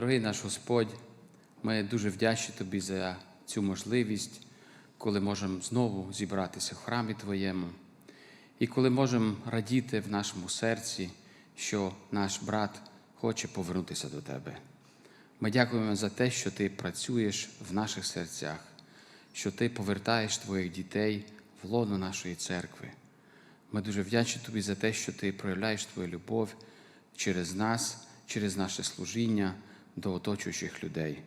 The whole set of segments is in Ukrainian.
Дорогий наш Господь, ми дуже вдячні Тобі за цю можливість, коли можемо знову зібратися в храмі Твоєму, і коли можемо радіти в нашому серці, що наш брат хоче повернутися до Тебе. Ми дякуємо за те, що Ти працюєш в наших серцях, що Ти повертаєш Твоїх дітей в лоно нашої церкви. Ми дуже вдячні Тобі за те, що Ти проявляєш Твою любов через нас, через наше служіння до оточуючих людей.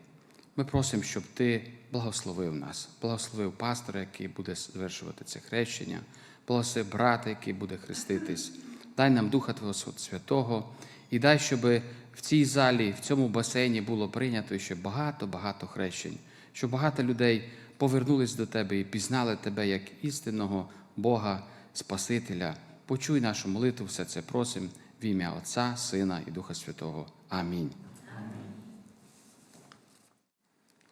Ми просимо, щоб Ти благословив нас, благословив пастора, який буде звершувати це хрещення, благослови брата, який буде хреститись. Дай нам Духа Твого Святого і дай, щоб в цій залі, в цьому басейні було прийнято ще багато-багато хрещень, щоб багато людей повернулись до Тебе і пізнали Тебе як істинного Бога, Спасителя. Почуй нашу молитву, все це просимо в ім'я Отця, Сина і Духа Святого. Амінь.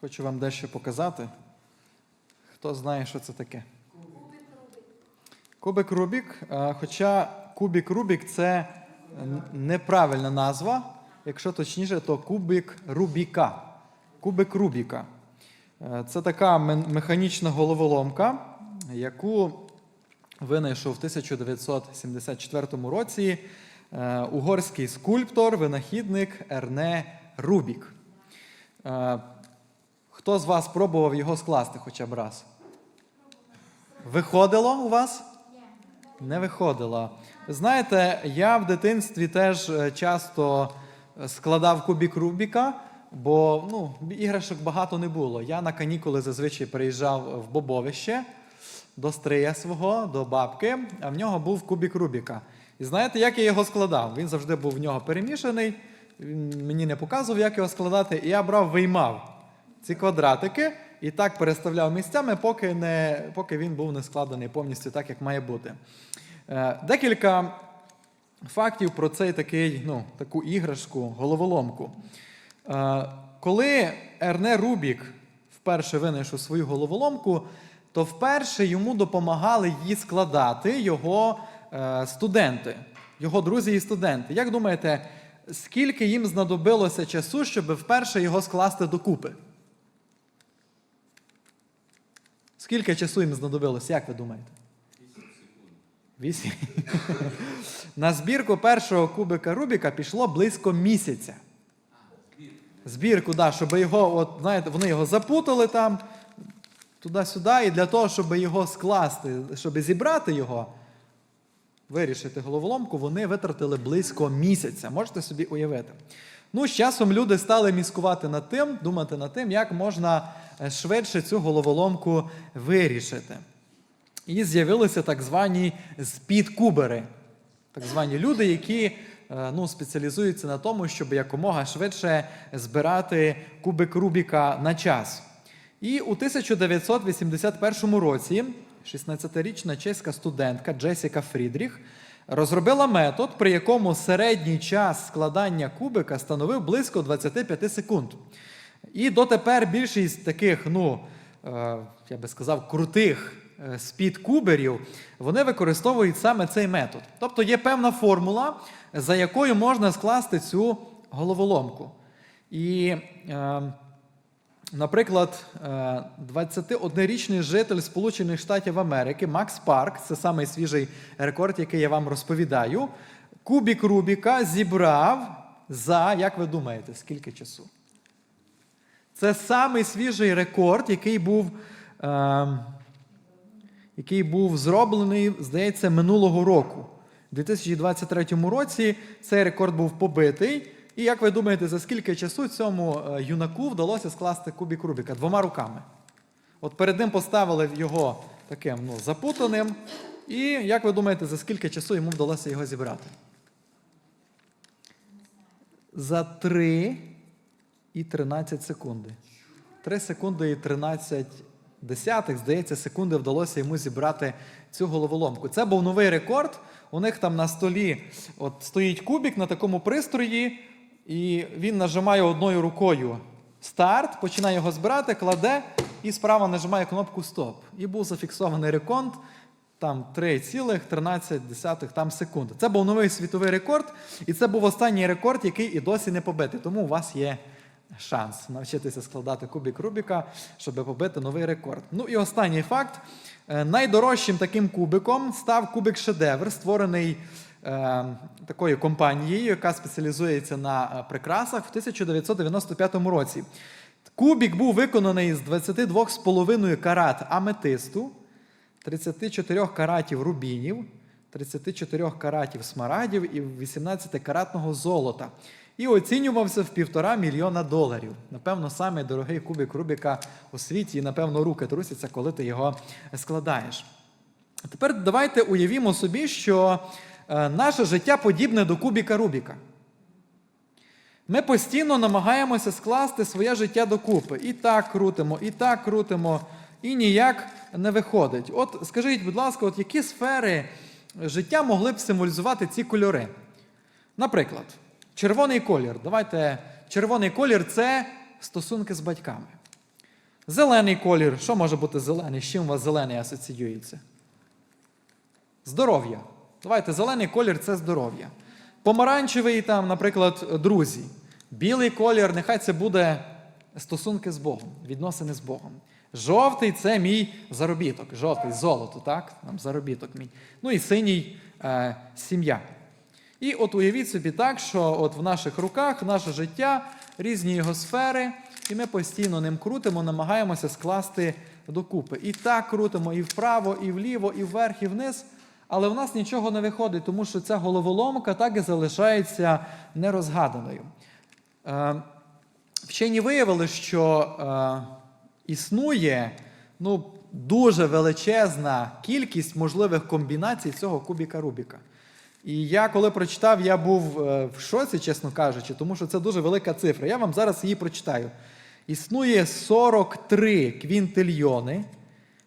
Хочу вам дещо показати. Хто знає, що це таке? Кубик Рубік. Хоча кубик Рубік це неправильна назва. Якщо точніше, то кубик Рубіка. Кубик Рубіка. Це така механічна головоломка, яку винайшов в 1974 році угорський скульптор, винахідник Ерне Рубік. Е, Хто з вас пробував його скласти хоча б раз? Виходило у вас? Не виходило. Знаєте, я в дитинстві теж е, часто складав кубік Рубіка, бо ну, іграшок багато не було. Я на канікули зазвичай приїжджав в Бобовище до стрия свого, до бабки, а в нього був кубік Рубіка. І знаєте, як я його складав? Він завжди був в нього перемішаний, мені не показував, як його складати, і я брав, виймав ці квадратики і так переставляв місцями, поки, не, поки він був не складений повністю так, як має бути. Е, Декілька фактів про цей такий, ну, таку іграшку, головоломку. Е, Коли Ерне Рубік вперше винайшов свою головоломку, то вперше йому допомагали її складати його е, студенти, його друзі і студенти. Як думаєте, скільки їм знадобилося часу, щоб вперше його скласти докупи? Скільки часу їм знадобилося, як ви думаєте? Вісім. На збірку першого кубика Рубіка пішло близько місяця. Збірку, да, щоб його, от, знаєте, вони його запутали там, туди-сюди, і для того, щоб його скласти, щоб зібрати його, вирішити головоломку, вони витратили близько місяця. Можете собі уявити. Ну, з часом люди стали міскувати над тим, думати над тим, як можна швидше цю головоломку вирішити. І з'явилися так звані спідкубери, так звані люди, які е, ну, спеціалізуються на тому, щоб якомога швидше збирати кубик Рубіка на час. І у 1981 році 16-річна чеська студентка Джесіка Фрідріх розробила метод, при якому середній час складання кубика становив близько 25 секунд. І дотепер більшість таких, ну, е, я би сказав, крутих е, спідкуберів, вони використовують саме цей метод. Тобто є певна формула, за якою можна скласти цю головоломку. І, е, наприклад, е, 21-річний житель Сполучених Штатів Америки Макс Парк, це самий свіжий рекорд, який я вам розповідаю, кубік Рубіка зібрав за, як ви думаєте, скільки часу? Це самий свіжий рекорд, який був, е, який був зроблений, здається, минулого року. У 2023 році цей рекорд був побитий. І як ви думаєте, за скільки часу цьому е, юнаку вдалося скласти кубік Рубіка двома руками? От перед ним поставили його таким ну, запутаним. І як ви думаєте, за скільки часу йому вдалося його зібрати? За 3 і 13 секунди. 3 секунди і 13 десятих, здається, секунди вдалося йому зібрати цю головоломку. Це був новий рекорд. У них там на столі от стоїть кубік на такому пристрої, і він нажимає одною рукою старт, починає його збирати, кладе і справа нажимає кнопку Стоп. І був зафіксований рекорд. Там 3,13 там секунди. Це був новий світовий рекорд, і це був останній рекорд, який і досі не побитий. Тому у вас є шанс навчитися складати кубик Рубіка, щоб побити новий рекорд. Ну і останній факт. Е, Найдорожчим таким кубиком став кубик Шедевр, створений е, такою компанією, яка спеціалізується на е, прикрасах в 1995 році. Кубик був виконаний з 22,5 карат аметисту, 34 каратів рубінів, 34 каратів смарагдів і 18-каратного золота. І оцінювався в півтора мільйона доларів. Напевно, самий дорогий кубик Рубіка у світі, і напевно руки трусяться, коли ти його складаєш. Тепер давайте уявімо собі, що е, наше життя подібне до кубіка Рубіка. Ми постійно намагаємося скласти своє життя докупи. І так крутимо, і так крутимо, і ніяк не виходить. От скажіть, будь ласка, от які сфери життя могли б символізувати ці кольори? Наприклад, червоний колір. Давайте, червоний колір це стосунки з батьками. Зелений колір. Що може бути зелений? З чим у вас зелений асоціюється? Здоров'я. Давайте, зелений колір це здоров'я. Помаранчевий, там, наприклад, друзі. Білий колір, нехай це буде стосунки з Богом, відносини з Богом. Жовтий це мій заробіток. Жовтий золото, так? Там заробіток мій. Ну і синій е, сім'я. І от уявіть собі так, що от в наших руках наше життя, різні його сфери, і ми постійно ним крутимо, намагаємося скласти докупи. І так крутимо і вправо, і вліво, і вверх, і вниз. Але в нас нічого не виходить, тому що ця головоломка так і залишається нерозгаданою. Е, вчені виявили, що е, існує ну, дуже величезна кількість можливих комбінацій цього кубіка Рубіка. І я, коли прочитав, я був е, в шоці, чесно кажучи, тому що це дуже велика цифра. Я вам зараз її прочитаю. Існує 43 квінтильйони,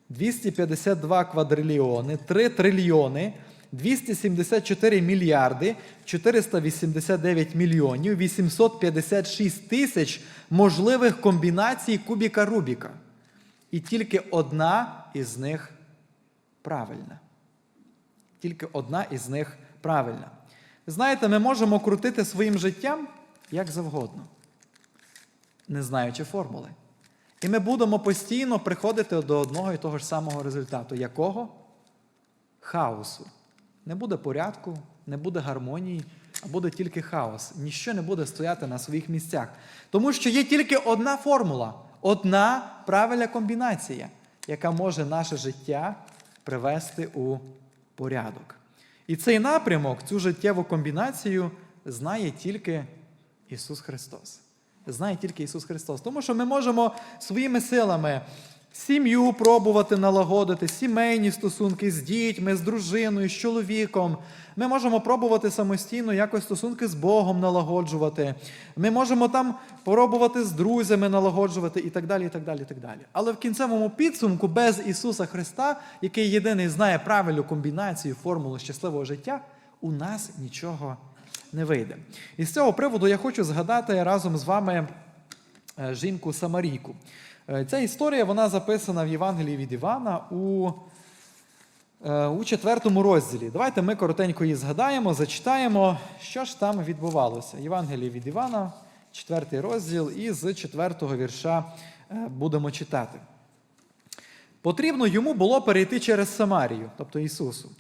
252 квадрильйони, 3 трильйони, 274 мільярди, 489 мільйонів, 856 тисяч можливих комбінацій кубіка Рубіка. І тільки одна із них правильна. Тільки одна із них правильна. Знаєте, ми можемо крутити своїм життям як завгодно, не знаючи формули. І ми будемо постійно приходити до одного і того ж самого результату. Якого? Хаосу. Не буде порядку, не буде гармонії, а буде тільки хаос. Ніщо не буде стояти на своїх місцях. Тому що є тільки одна формула, одна правильна комбінація, яка може наше життя привести у порядок. І цей напрямок, цю життєву комбінацію знає тільки Ісус Христос. Знає тільки Ісус Христос. Тому що ми можемо своїми силами сім'ю пробувати налагодити, сімейні стосунки з дітьми, з дружиною, з чоловіком. Ми можемо пробувати самостійно якось стосунки з Богом налагоджувати. Ми можемо там пробувати з друзями налагоджувати і так далі. і так далі, і так далі. Але в кінцевому підсумку без Ісуса Христа, який єдиний знає правильну комбінацію, формулу щасливого життя, у нас нічого не вийде. І з цього приводу я хочу згадати разом з вами е, жінку Самарійку. Е, Ця історія вона записана в Євангелії від Івана у, е, у четвертому розділі. Давайте ми коротенько її згадаємо, зачитаємо, що ж там відбувалося. Євангеліє від Івана, четвертий розділ, і з четвертого вірша е, будемо читати. Потрібно йому було перейти через Самарію, тобто Ісусу.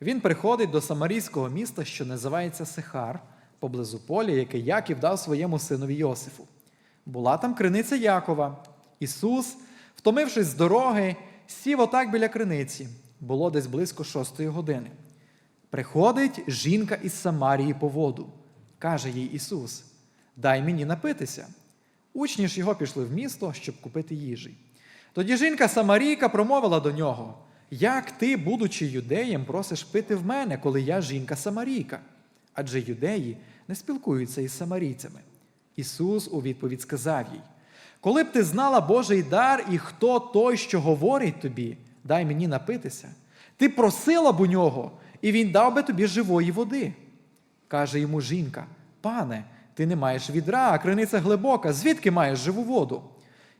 Він приходить до самарійського міста, що називається Сихар, поблизу поля, яке Яків дав своєму синові Йосифу. Була там криниця Якова. Ісус, втомившись з дороги, сів отак біля криниці. Було десь близько шостої години. Приходить жінка із Самарії по воду. Каже їй Ісус: Дай мені напитися. Учні ж його пішли в місто, щоб купити їжі. Тоді жінка Самарійка промовила до нього: Як ти, будучи юдеєм, просиш пити в мене, коли я жінка Самарійка? Адже юдеї не спілкуються із самарійцями. Ісус у відповідь сказав їй: Коли б ти знала Божий дар і хто той, що говорить тобі, дай мені напитися, ти просила б у нього, і він дав би тобі живої води. Каже йому жінка: Пане, ти не маєш відра, а криниця глибока, звідки маєш живу воду?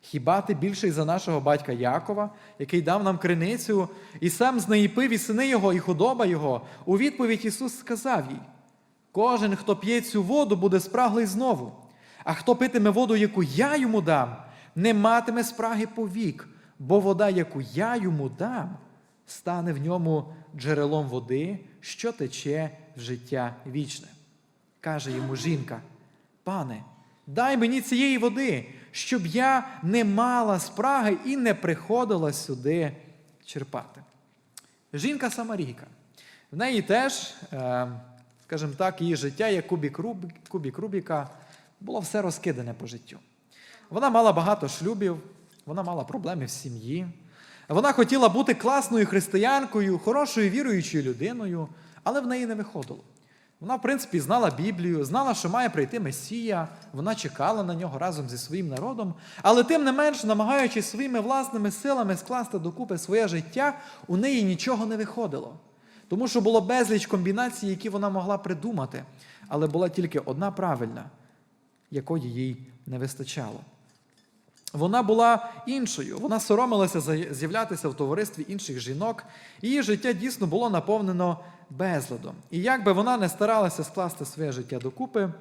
Хіба ти більший за нашого батька Якова, який дав нам криницю, і сам з неї пив і сини його, і худоба його? У відповідь Ісус сказав їй: Кожен, хто п'є цю воду, буде спраглий знову. А хто питиме воду, яку я йому дам, не матиме спраги повік, бо вода, яку я йому дам, стане в ньому джерелом води, що тече в життя вічне. Каже йому жінка: Пане, дай мені цієї води, щоб я не мала спраги і не приходила сюди черпати. Жінка Самарійка. В неї теж, е, скажімо так, її життя, як кубік Рубіка, було все розкидане по життю. Вона мала багато шлюбів, вона мала проблеми в сім'ї. Вона хотіла бути класною християнкою, хорошою віруючою людиною, але в неї не виходило. Вона, в принципі, знала Біблію, знала, що має прийти Месія, вона чекала на нього разом зі своїм народом, але тим не менш, намагаючись своїми власними силами скласти докупи своє життя, у неї нічого не виходило. Тому що було безліч комбінацій, які вона могла придумати, але була тільки одна правильна, якої їй не вистачало. Вона була іншою, вона соромилася з'являтися в товаристві інших жінок. Її життя дійсно було наповнено безладом. І як би вона не старалася скласти своє життя докупи,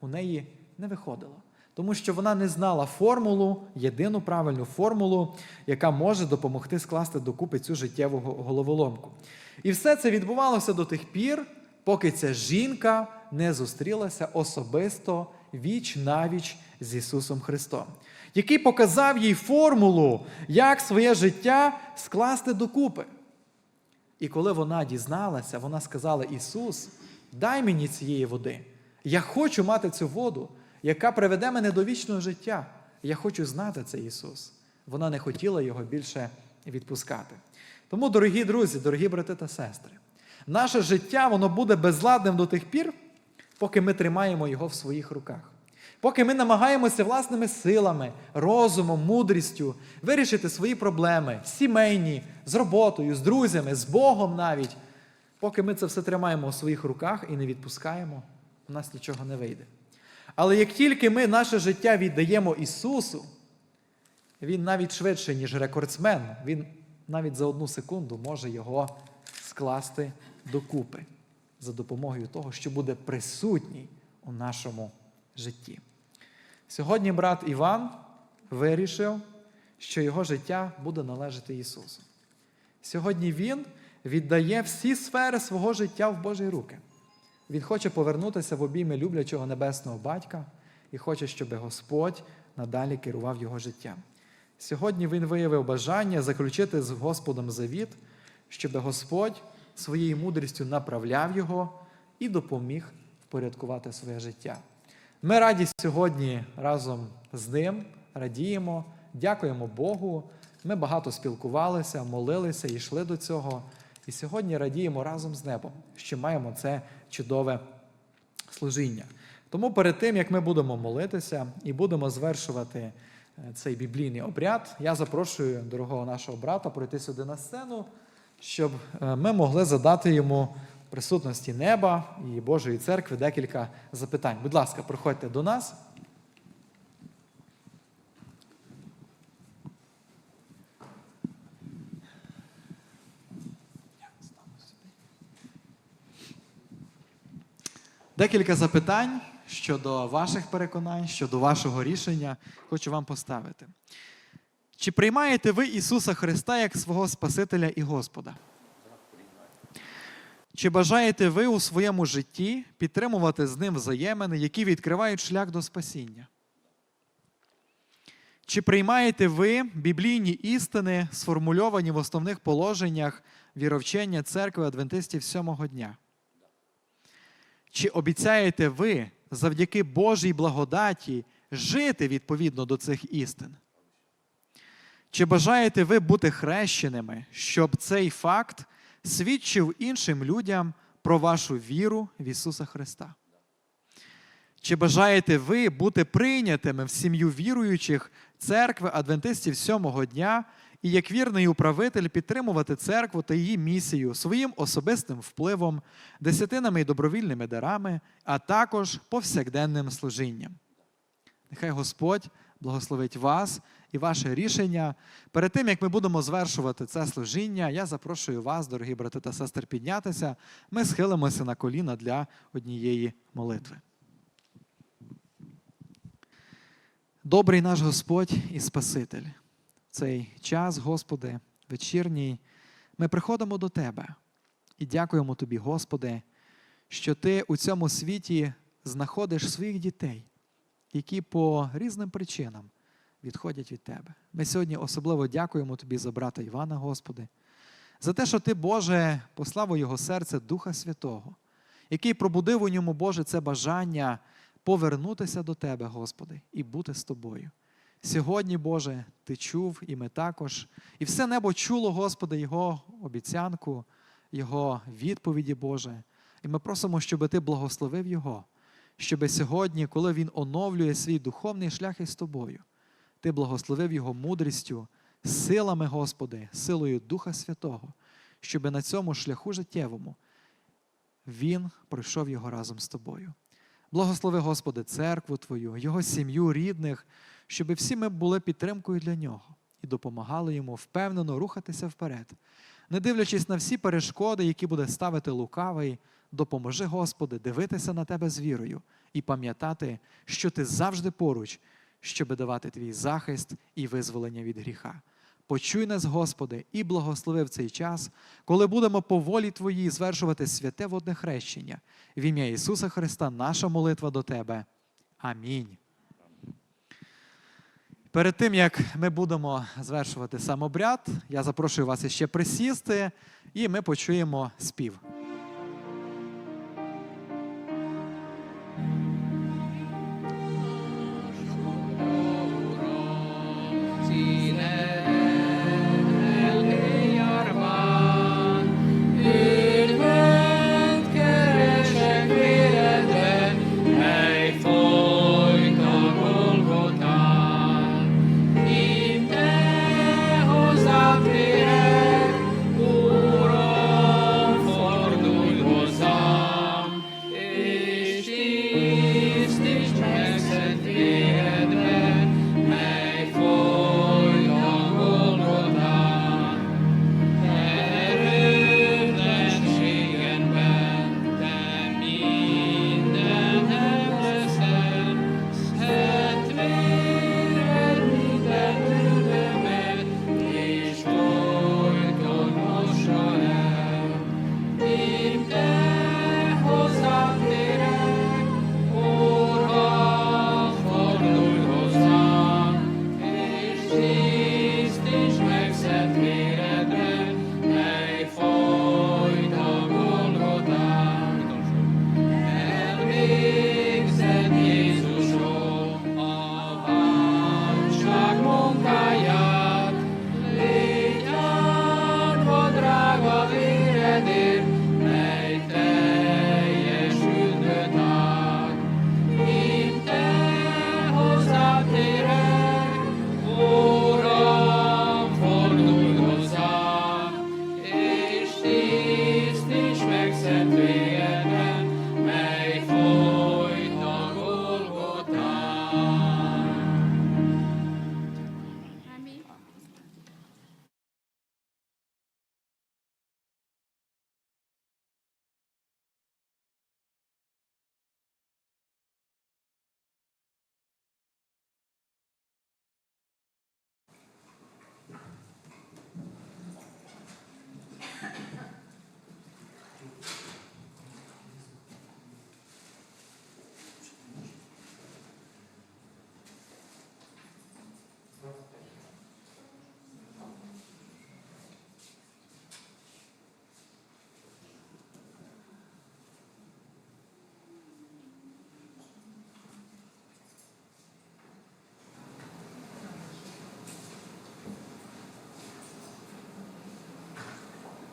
у неї не виходило. Тому що вона не знала формулу, єдину правильну формулу, яка може допомогти скласти докупи цю життєву головоломку. І все це відбувалося до тих пір, поки ця жінка не зустрілася особисто віч навіч з Ісусом Христом, який показав їй формулу, як своє життя скласти докупи. І коли вона дізналася, вона сказала: Ісус, дай мені цієї води. Я хочу мати цю воду, яка приведе мене до вічного життя. Я хочу знати цей Ісус. Вона не хотіла його більше відпускати. Тому, дорогі друзі, дорогі брати та сестри, наше життя воно буде безладним до тих пір, поки ми тримаємо його в своїх руках. Поки ми намагаємося власними силами, розумом, мудрістю вирішити свої проблеми сімейні, з роботою, з друзями, з Богом навіть, поки ми це все тримаємо у своїх руках і не відпускаємо, у нас нічого не вийде. Але як тільки ми наше життя віддаємо Ісусу, Він навіть швидше, ніж рекордсмен, Він навіть за одну секунду може його скласти докупи за допомогою того, що буде присутній у нашому житті. Сьогодні брат Іван вирішив, що його життя буде належати Ісусу. Сьогодні він віддає всі сфери свого життя в Божі руки. Він хоче повернутися в обійми люблячого небесного батька і хоче, щоб Господь надалі керував його життям. Сьогодні він виявив бажання заключити з Господом завіт, щоб Господь своєю мудрістю направляв його і допоміг впорядкувати своє життя. Ми раді сьогодні разом з ним радіємо, дякуємо Богу. Ми багато спілкувалися, молилися і йшли до цього. І сьогодні радіємо разом з небом, що маємо це чудове служіння. Тому перед тим, як ми будемо молитися і будемо звершувати е, цей біблійний обряд, я запрошую дорогого нашого брата пройти сюди на сцену, щоб е, ми могли задати йому в присутності неба і Божої церкви декілька запитань. Будь ласка, приходьте до нас. Декілька запитань щодо ваших переконань, щодо вашого рішення хочу вам поставити. Чи приймаєте ви Ісуса Христа як свого Спасителя і Господа? Чи бажаєте ви у своєму житті підтримувати з ним взаємини, які відкривають шлях до спасіння? Чи приймаєте ви біблійні істини, сформульовані в основних положеннях віровчення церкви Адвентистів сьомого дня? Чи обіцяєте ви завдяки Божій благодаті жити відповідно до цих істин? Чи бажаєте ви бути хрещеними, щоб цей факт свідчив іншим людям про вашу віру в Ісуса Христа? Чи бажаєте ви бути прийнятими в сім'ю віруючих церкви адвентистів сьомого дня і як вірний управитель підтримувати церкву та її місію своїм особистим впливом, десятинами і добровільними дарами, а також повсякденним служінням? Нехай Господь благословить вас і ваше рішення. Перед тим, як ми будемо звершувати це служіння, я запрошую вас, дорогі брати та сестри, піднятися. Ми схилимося на коліна для однієї молитви. Добрий наш Господь і Спаситель, цей час, Господи, вечірній, ми приходимо до Тебе і дякуємо Тобі, Господи, що Ти у цьому світі знаходиш своїх дітей, які по різним причинам відходять від Тебе. Ми сьогодні особливо дякуємо Тобі за брата Івана, Господи, за те, що Ти, Боже, послав у його серце Духа Святого, який пробудив у ньому, Боже, це бажання повернутися до Тебе, Господи, і бути з Тобою. Сьогодні, Боже, Ти чув, і ми також, і все небо чуло, Господи, Його обіцянку, Його відповіді, Боже. І ми просимо, щоб Ти благословив Його, щоб сьогодні, коли Він оновлює свій духовний шлях із Тобою, Ти благословив Його мудрістю, силами, Господи, силою Духа Святого, щоб на цьому шляху життєвому Він пройшов його разом з тобою. Благослови, Господи, церкву Твою, Його сім'ю, рідних, щоб всі ми були підтримкою для нього і допомагали йому впевнено рухатися вперед. Не дивлячись на всі перешкоди, які буде ставити лукавий, допоможи, Господи, дивитися на Тебе з вірою і пам'ятати, що Ти завжди поруч, щоб давати Твій захист і визволення від гріха. Почуй нас, Господи, і благослови в цей час, коли будемо по волі Твоїй звершувати святе водне хрещення. В ім'я Ісуса Христа, наша молитва до Тебе. Амінь. Перед тим, як ми будемо звершувати сам обряд, я запрошую вас іще присісти, і ми почуємо спів.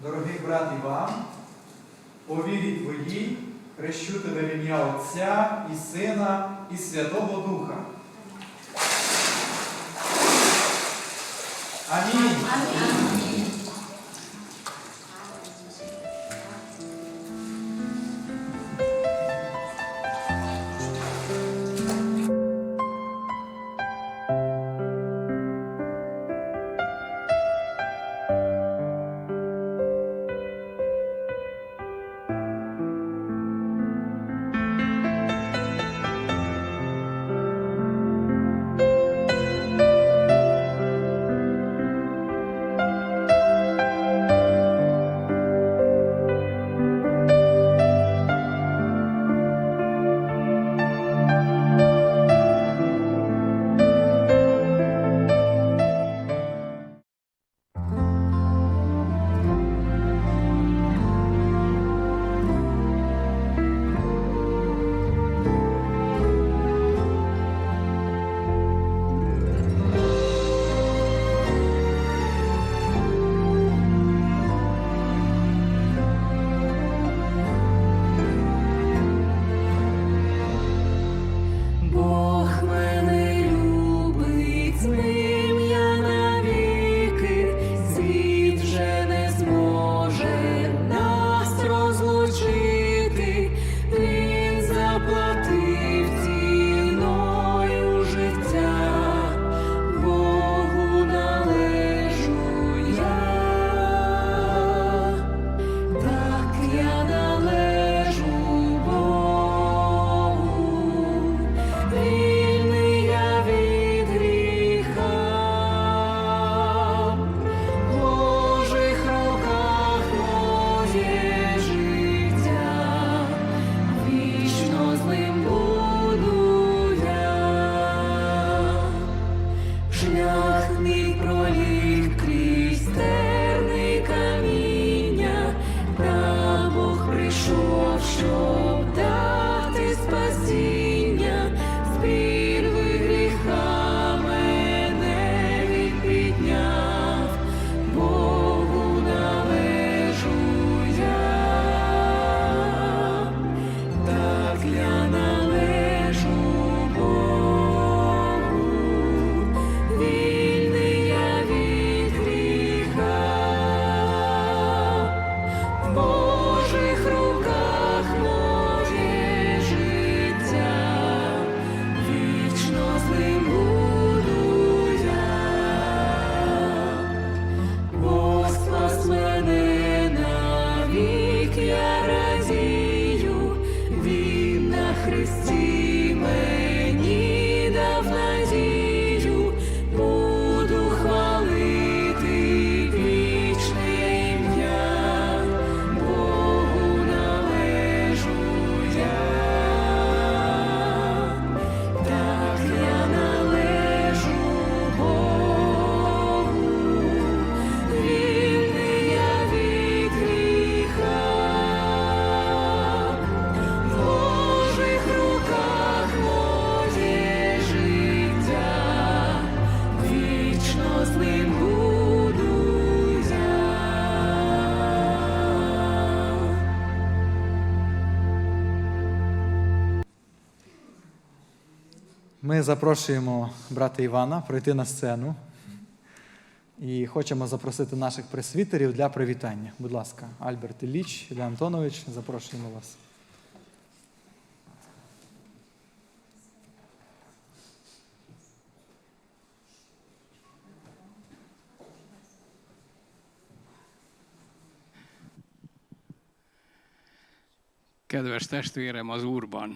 Дорогий брат Іван, по вірі твоїй хрещу тебе в ім'я Отця і Сина і Святого Духа. Амінь. Христі Ми запрошуємо брата Івана пройти на сцену і хочемо запросити наших пресвітерів для привітання. Будь ласка, Альберт Ілліч, Ілля Антонович, запрошуємо вас. Kedves testvérem az Úrban,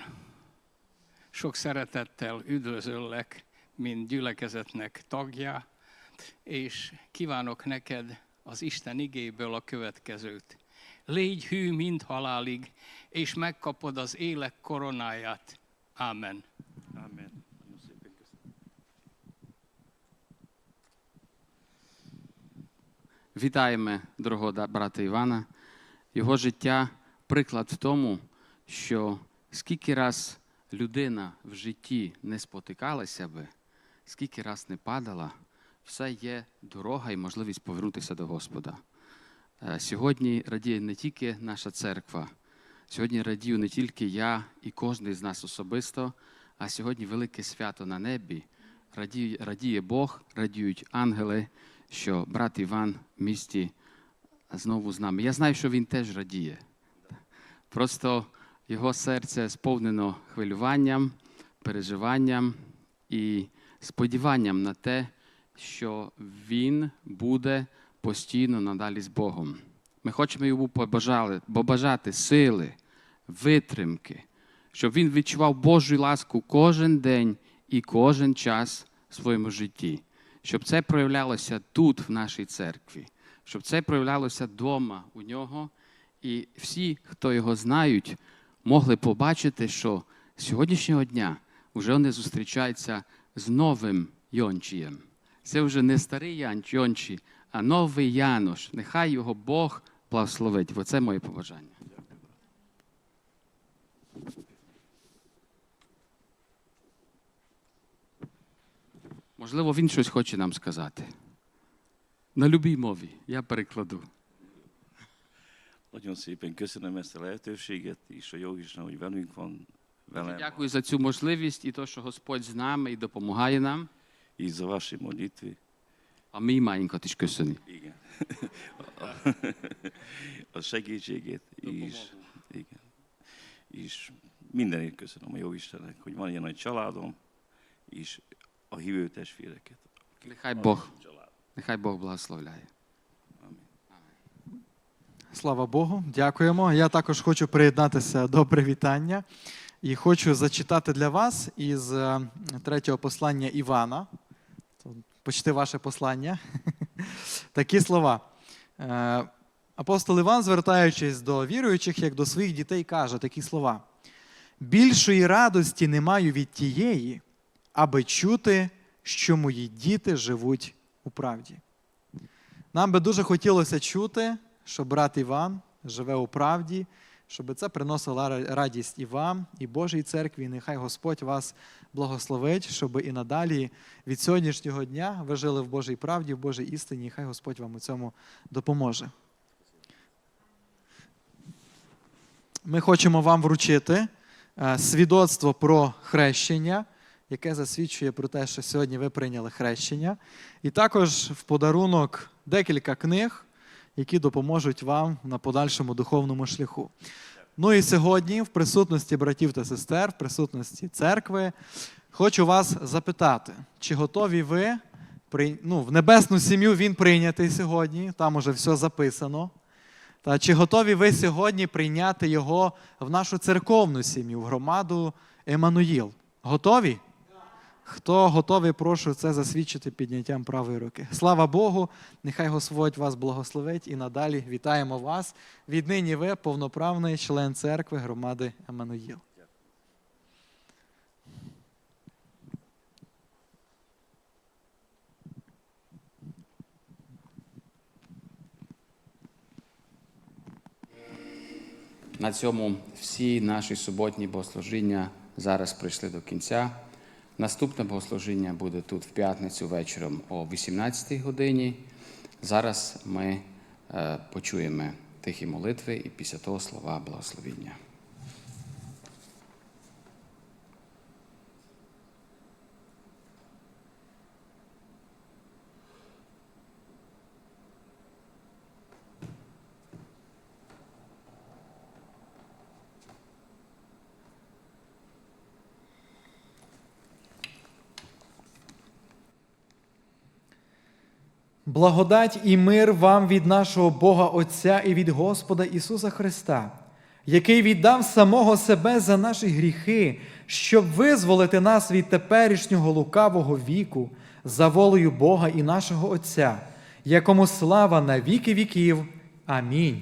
sok szeretettel üdvözöllek, mint gyülekezetnek tagja, és kívánok neked az Isten igéből a következőt. Légy hű mind halálig, és megkapod az élek koronáját. Ámen. Amen. Nagyon szépen köszönöm. Вітаємо дорогого да- брата Івана. Його життя приклад в тому, що скільки раз людина в житті не спотикалася би, скільки раз не падала, все є дорога і можливість повернутися до Господа. Е, Сьогодні радіє не тільки наша церква, сьогодні радію не тільки я і кожен з нас особисто, а сьогодні велике свято на небі. Радіє, радіє Бог, радіють ангели, що брат Іван в місті знову з нами. Я знаю, що він теж радіє. Просто його серце сповнено хвилюванням, переживанням і сподіванням на те, що він буде постійно надалі з Богом. Ми хочемо йому побажали, побажати сили, витримки, щоб він відчував Божу ласку кожен день і кожен час в своєму житті, щоб це проявлялося тут, в нашій церкві, щоб це проявлялося вдома у нього, і всі, хто його знають, могли побачити, що з сьогоднішнього дня вже вони зустрічаються з новим Йончієм. Це вже не старий Йончі, а новий Янош. Нехай його Бог благословить. Оце моє побажання. Можливо, він щось хоче нам сказати. На любій мові. Я перекладу. Nagyon szépen köszönöm ezt a lehetőséget, és a jó Isten, hogy velünk van, velem, Дякую за цю можливість і те, що Господь з нами і допомагає нам. így za vaši modlitvi. А мій маленькот is köszöni. Igen. a segítségét is. Igen. És mindenért köszönöm a jó Istennek, hogy van ilyen nagy családom, és a hívő testvéreket. Нехай Бог, Család. нехай Бог благословляє. Слава Богу, дякуємо. Я також хочу приєднатися до привітання і хочу зачитати для вас із е, третього послання Івана. Почти ваше послання. Такі слова. Е, Апостол Іван, звертаючись до віруючих, як до своїх дітей, каже такі слова: більшої радості не маю від тієї, аби чути, що мої діти живуть у правді. Нам би дуже хотілося чути, що брат Іван живе у правді, щоб це приносило радість і вам, і Божій церкві. Нехай Господь вас благословить, щоб і надалі від сьогоднішнього дня ви жили в Божій правді, в Божій істині, і хай Господь вам у цьому допоможе. Ми хочемо вам вручити е, свідоцтво про хрещення, яке засвідчує про те, що сьогодні ви прийняли хрещення. І також в подарунок декілька книг, які допоможуть вам на подальшому духовному шляху. Ну і сьогодні, в присутності братів та сестер, в присутності церкви, хочу вас запитати, чи готові ви ну, в небесну сім'ю він прийнятий сьогодні, там уже все записано. Та чи готові ви сьогодні прийняти його в нашу церковну сім'ю, в громаду Еммануїл? Готові? Хто готовий, прошу це засвідчити підняттям правої руки. Слава Богу, нехай Господь вас благословить і надалі вітаємо вас. Віднині ви повноправний член церкви громади Еммануїл. На цьому всі наші суботні богослужіння зараз прийшли до кінця. Наступне богослужіння буде тут в п'ятницю вечором о 18 годині. Зараз ми е, почуємо тихі молитви і після того слова благословіння. Благодать і мир вам від нашого Бога Отця і від Господа Ісуса Христа, який віддав самого себе за наші гріхи, щоб визволити нас від теперішнього лукавого віку за волею Бога і нашого Отця, якому слава на віки віків. Амінь.